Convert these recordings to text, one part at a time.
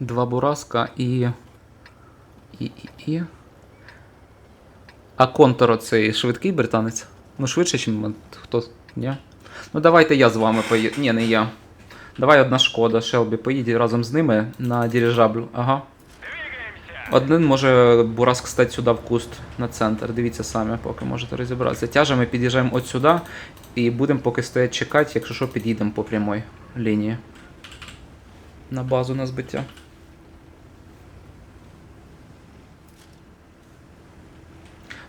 Два бураска і. І. і, і. А контор цей швидкий британець? Ну, швидше, ніж хто. Ні? Ну давайте я з вами поїду. Ні, не я. Давай одна шкода, Шелбі, поїдь разом з ними на дирижабль. Ага. Один може Бураск стати сюди в куст на центр. Дивіться самі, поки можете розібратися. Тяжами під'їжджаємо от сюди і будемо поки стоять чекати, якщо що, під'їдемо по прямой лінії. На базу на збиття.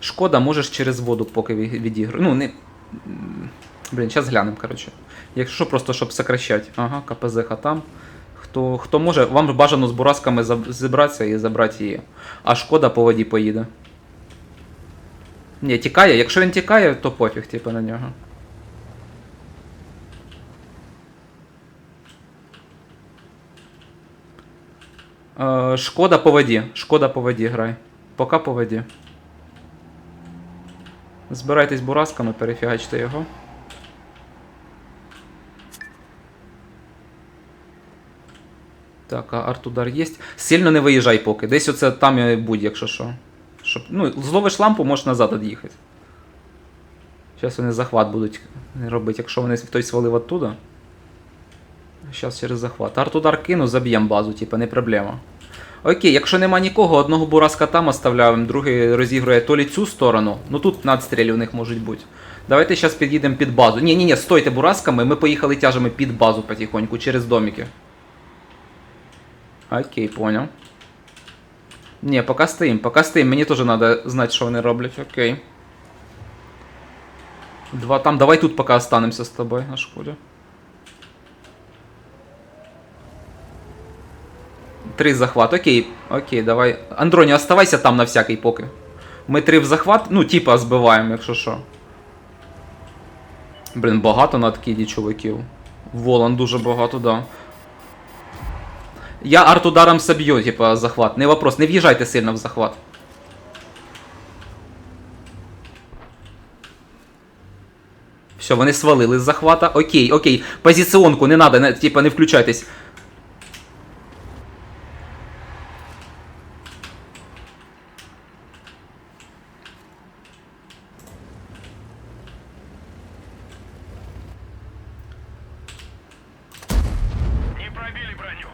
Шкода, можеш через воду поки відіграти. Ну, не. Блін, зараз глянемо, коротше. Якщо просто щоб сокращати. Ага, КПЗ там. Хто, хто може, вам бажано з бурасками зібратися і забрати її. А шкода по воді поїде. Ні, тікає. Якщо він тікає, то пофіг, типу, на нього. Е, шкода по воді. Шкода по воді грай. Пока по воді. Збирайтесь бурасками, перефігачте його. Так, а артудар є. Сильно не виїжджай поки. Десь оце там і будь, якщо що. Щоб, ну, зловиш лампу, можеш назад від'їхати. Зараз вони захват будуть робити, якщо вони хтось свалив оттуда. Зараз через захват. Артудар кину, заб'ємо базу, типа, не проблема. Окей, якщо нема нікого, одного бураска там оставляємо, другий розігрує то лі цю сторону. Ну тут надстрілі у них можуть бути. Давайте зараз під'їдемо під базу. Ні, ні, ні, стойте бурасками, ми поїхали тяжами під базу потихоньку, через домики. Окей, понял. Не, пока стоим, пока стоим. Мені теж надо знати, що вони роблять. Окей. Два там. Давай тут пока останемся з тобою на школі. Три захват. Окей, окей, давай. Андроні, оставайся там на всякий поки. Ми три в захват, ну, типа збиваємо, якщо що. Блін, багато на откиді чуваків. Волан дуже багато, да. Я арт-ударом соб'ю, типа, захват. Не вопрос, не в'їжджайте сильно в захват. Все, вони свалили з захвата. Окей, окей. Позиціонку не не, типа, не включайтесь. Не пробили броню.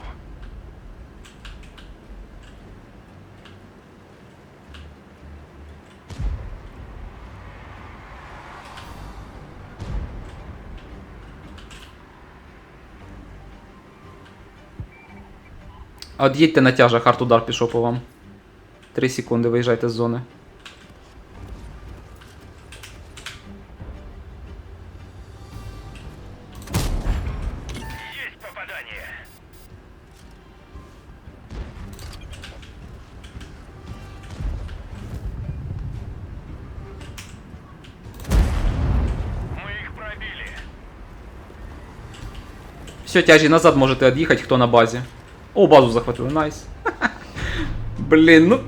Од'їдьте на тяжах, арт-удар пішов по вам. Три секунди, виїжджайте з зони. Есть попадание. Мы их пробили. Все, тяжі назад можете від'їхати, хто на базі. О, базу захватили, найс. Блін, ну